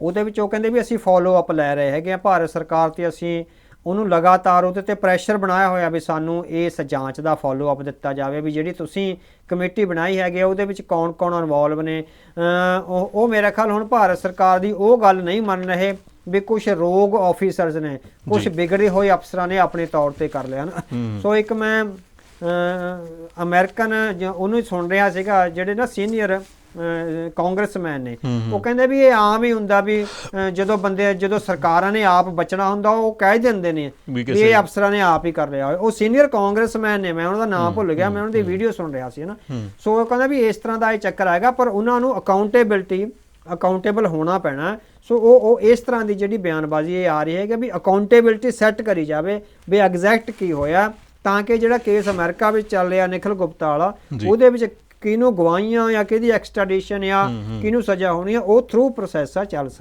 ਉਹਦੇ ਵਿੱਚ ਉਹ ਕਹਿੰਦੇ ਵੀ ਅਸੀਂ ਫਾਲੋ ਅਪ ਲੈ ਰਹੇ ਹੈਗੇ ਆ ਭਾਰਤ ਸਰਕਾਰ ਤੇ ਅਸੀਂ ਉਹਨੂੰ ਲਗਾਤਾਰ ਉਹਦੇ ਤੇ ਪ੍ਰੈਸ਼ਰ ਬਣਾਇਆ ਹੋਇਆ ਵੀ ਸਾਨੂੰ ਇਸ ਜਾਂਚ ਦਾ ਫਾਲੋ ਅਪ ਦਿੱਤਾ ਜਾਵੇ ਵੀ ਜਿਹੜੀ ਤੁਸੀਂ ਕਮੇਟੀ ਬਣਾਈ ਹੈਗੀ ਆ, ਉਹਦੇ ਵਿੱਚ ਕੌਣ-ਕੌਣ ਇਨਵੋਲਵ ਨੇ। ਉਹ ਉਹ ਮੇਰਾ ਖਿਆਲ ਹੁਣ ਭਾਰਤ ਸਰਕਾਰ ਦੀ ਉਹ ਗੱਲ ਨਹੀਂ ਮੰਨ ਰਹੇ ਵੀ ਕੁਝ ਰੋਗ ਆਫੀਸਰਸ ਨੇ ਕੁਝ ਵਿਗੜੇ ਹੋਏ ਅਫਸਰਾਂ ਨੇ ਆਪਣੇ ਤੌਰ ਤੇ ਕਰ ਲਿਆ ਨਾ ਸੋ ਇੱਕ ਮੈਂ ਅਮਰੀਕਨ ਉਹਨੂੰ ਸੁਣ ਰਿਹਾ ਸੀਗਾ ਜਿਹੜੇ ਨਾ ਸੀਨੀਅਰ ਕਾਂਗਰਸਮੈਨ ਨੇ। ਉਹ ਕਹਿੰਦੇ ਵੀ ਇਹ ਆਮ ਹੀ ਹੁੰਦਾ ਵੀ ਜਦੋਂ ਬੰਦੇ ਜਦੋਂ ਸਰਕਾਰਾਂ ਨੇ ਆਪ ਬਚਣਾ ਹੁੰਦਾ ਉਹ ਕਹਿ ਦਿੰਦੇ ਨੇ ਵੀ ਇਹ ਅਫਸਰਾਂ ਨੇ ਆਪ ਹੀ ਕਰ ਲਿਆ। ਉਹ ਸੀਨੀਅਰ ਕਾਂਗਰਸਮੈਨ ਨੇ ਮੈਂ ਉਹਨਾਂ ਦਾ ਨਾਮ ਭੁੱਲ ਗਿਆ ਮੈਂ ਉਹਨਾਂ ਦੀ ਵੀਡੀਓ ਸੁਣ ਰਿਹਾ ਸੀ ਨਾ ਸੋ ਉਹ ਕਹਿੰਦਾ ਵੀ ਇਸ ਤਰ੍ਹਾਂ ਦਾ ਇਹ ਚੱਕਰ ਆਏਗਾ ਪਰ ਉਹਨਾਂ ਨੂੰ ਅਕਾਊਂਟੇਬਿਲਟੀ ਅਕਾਊਂਟੇਬਲ ਹੋਣਾ ਪੈਣਾ। ਸੋ ਉਹ ਉਹ ਇਸ ਤਰ੍ਹਾਂ ਦੀ ਜਿਹੜੀ ਬਿਆਨਬਾਜ਼ੀ ਇਹ ਆ ਰਹੀ ਹੈ ਕਿ ਵੀ ਅਕਾਊਂਟੇਬਿਲਟੀ ਸੈੱਟ ਕਰੀ ਜਾਵੇ ਵੀ ਐਗਜ਼ੈਕਟ ਕੀ ਹੋਇਆ ਤਾਂ ਕਿ ਜਿਹੜਾ ਕੇਸ ਅਮਰੀਕਾ ਵਿੱਚ ਚੱਲ ਰਿਹਾ ਨਿਖਲ ਗੁਪਤਾ ਵਾਲਾ ਉਹਦੇ ਵਿੱਚ ਕਿਹਨੂੰ ਗਵਾਹੀਆਂ ਜਾਂ ਕਿਹਦੀ ਐਕਸਟ੍ਰੈਡੀਸ਼ਨ ਜਾਂ ਕਿਹਨੂੰ ਸਜ਼ਾ ਹੋਣੀ ਹੈ ਉਹ ਥਰੂ ਪ੍ਰੋਸੈਸ ਆ ਚੱਲ ਸਕੇ।